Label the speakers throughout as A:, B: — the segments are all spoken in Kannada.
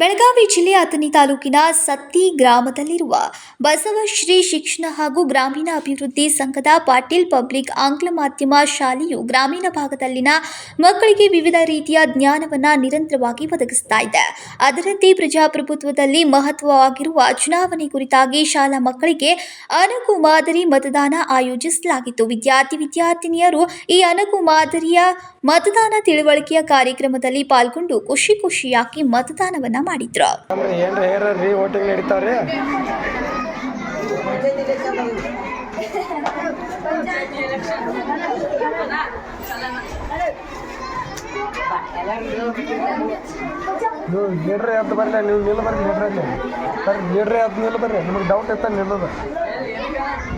A: ಬೆಳಗಾವಿ ಜಿಲ್ಲೆ ಅಥಣಿ ತಾಲೂಕಿನ ಸತ್ತಿ ಗ್ರಾಮದಲ್ಲಿರುವ ಬಸವಶ್ರೀ ಶಿಕ್ಷಣ ಹಾಗೂ ಗ್ರಾಮೀಣ ಅಭಿವೃದ್ಧಿ ಸಂಘದ ಪಾಟೀಲ್ ಪಬ್ಲಿಕ್ ಆಂಗ್ಲ ಮಾಧ್ಯಮ ಶಾಲೆಯು ಗ್ರಾಮೀಣ ಭಾಗದಲ್ಲಿನ ಮಕ್ಕಳಿಗೆ ವಿವಿಧ ರೀತಿಯ ಜ್ಞಾನವನ್ನ ನಿರಂತರವಾಗಿ ಒದಗಿಸ್ತಾ ಇದೆ. ಅದರಂತೆ ಪ್ರಜಾಪ್ರಭುತ್ವದಲ್ಲಿ ಮಹತ್ವವಾಗಿರುವ ಚುನಾವಣೆ ಕುರಿತಾಗಿ ಶಾಲಾ ಮಕ್ಕಳಿಗೆ ಅನಕು ಮಾದರಿ ಮತದಾನ ಆಯೋಜಿಸಲಾಗಿತ್ತು. ವಿದ್ಯಾರ್ಥಿ ವಿದ್ಯಾರ್ಥಿನಿಯರು ಈ ಅನಕು ಮಾದರಿಯ ಮತದಾನ ತಿಳುವಳಿಕೆಯ ಕಾರ್ಯಕ್ರಮದಲ್ಲಿ ಪಾಲ್ಗೊಂಡು ಖುಷಿ ಖುಷಿಯಾಗಿ ಮತದಾನವನ್ನ ಮಾಡಿದ್ರು.
B: ನೀವು ಲೀಡ್ರಿ ಎದ್ದು ಬರ್ಲಿ ನೀವು ನಿಲ್ಲ ಬರ್ರಿ, ನೀಡ್ರಿ ಬರ್ರಿ ಅಂತ ನಿಲ್ಲ ಬರ್ರಿ ನಿಮಗೆ ಡೌಟ್ ಇತ್ತ ನಿಲ್ಲೋದು.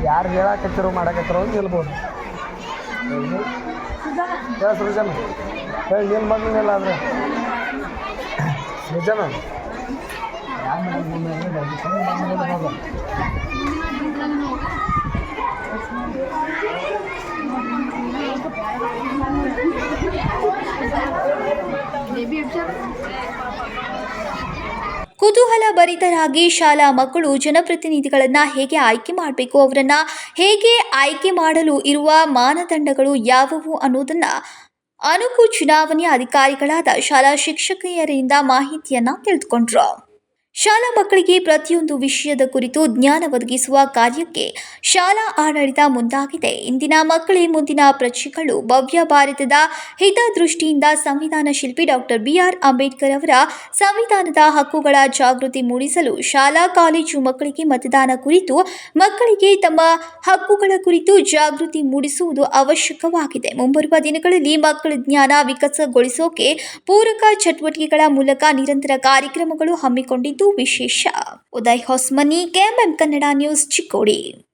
B: ಯಾರು ಹೇಳಾಕತ್ತಿರೋ, ಮಾಡಾಕತ್ತಿರೋ ಅಂತ ನಿಲ್ಬೋದು. ಹೇಳ ಸೃಜನ್ ಹೇಳಿ ನಿಲ್ ನಿಲ್ಲ ಅಂದ್ರೆ ನಿಜನ?
A: ಕುತೂಹಲ ಭರಿತರಾಗಿ ಶಾಲಾ ಮಕ್ಕಳು ಜನಪ್ರತಿನಿಧಿಗಳನ್ನ ಹೇಗೆ ಆಯ್ಕೆ ಮಾಡಬೇಕು, ಅವರನ್ನ ಹೇಗೆ ಆಯ್ಕೆ ಮಾಡಲು ಇರುವ ಮಾನದಂಡಗಳು ಯಾವುವು ಅನ್ನೋದನ್ನ ಅನುಕು ಚುನಾವಣೆ ಅಧಿಕಾರಿಗಳಾದ ಶಾಲಾ ಶಿಕ್ಷಕಿಯರಿಂದ ಮಾಹಿತಿಯನ್ನ ತಿಳಿದುಕೊಂಡ್ರು. ಶಾಲಾ ಮಕ್ಕಳಿಗೆ ಪ್ರತಿಯೊಂದು ವಿಷಯದ ಕುರಿತು ಜ್ಞಾನ ಒದಗಿಸುವ ಕಾರ್ಯಕ್ಕೆ ಶಾಲಾ ಆಡಳಿತ ಮುಂದಾಗಿದೆ. ಇಂದಿನ ಮಕ್ಕಳೇ ಮುಂದಿನ ಪ್ರಜೆಗಳು ಭವ್ಯ ಭಾರತದ ಹಿತದೃಷ್ಟಿಯಿಂದ ಸಂವಿಧಾನ ಶಿಲ್ಪಿ ಡಾಕ್ಟರ್ ಬಿಆರ್ ಅಂಬೇಡ್ಕರ್ ಅವರ ಸಂವಿಧಾನದ ಹಕ್ಕುಗಳ ಜಾಗೃತಿ ಮೂಡಿಸಲು ಶಾಲಾ ಕಾಲೇಜು ಮಕ್ಕಳಿಗೆ ಮತದಾನ ಕುರಿತು ಮಕ್ಕಳಿಗೆ ತಮ್ಮ ಹಕ್ಕುಗಳ ಕುರಿತು ಜಾಗೃತಿ ಮೂಡಿಸುವುದು ಅವಶ್ಯಕವಾಗಿದೆ. ಮುಂಬರುವ ದಿನಗಳಲ್ಲಿ ಮಕ್ಕಳ ಜ್ಞಾನ ವಿಕಸಗೊಳಿಸೋಕೆ ಪೂರಕ ಚಟುವಟಿಕೆಗಳ ಮೂಲಕ ನಿರಂತರ ಕಾರ್ಯಕ್ರಮಗಳು ಹಮ್ಮಿಕೊಂಡಿದ್ದು ವಿಶೇಷ. Uday Hosmani KMM Kannada news Chikkodi.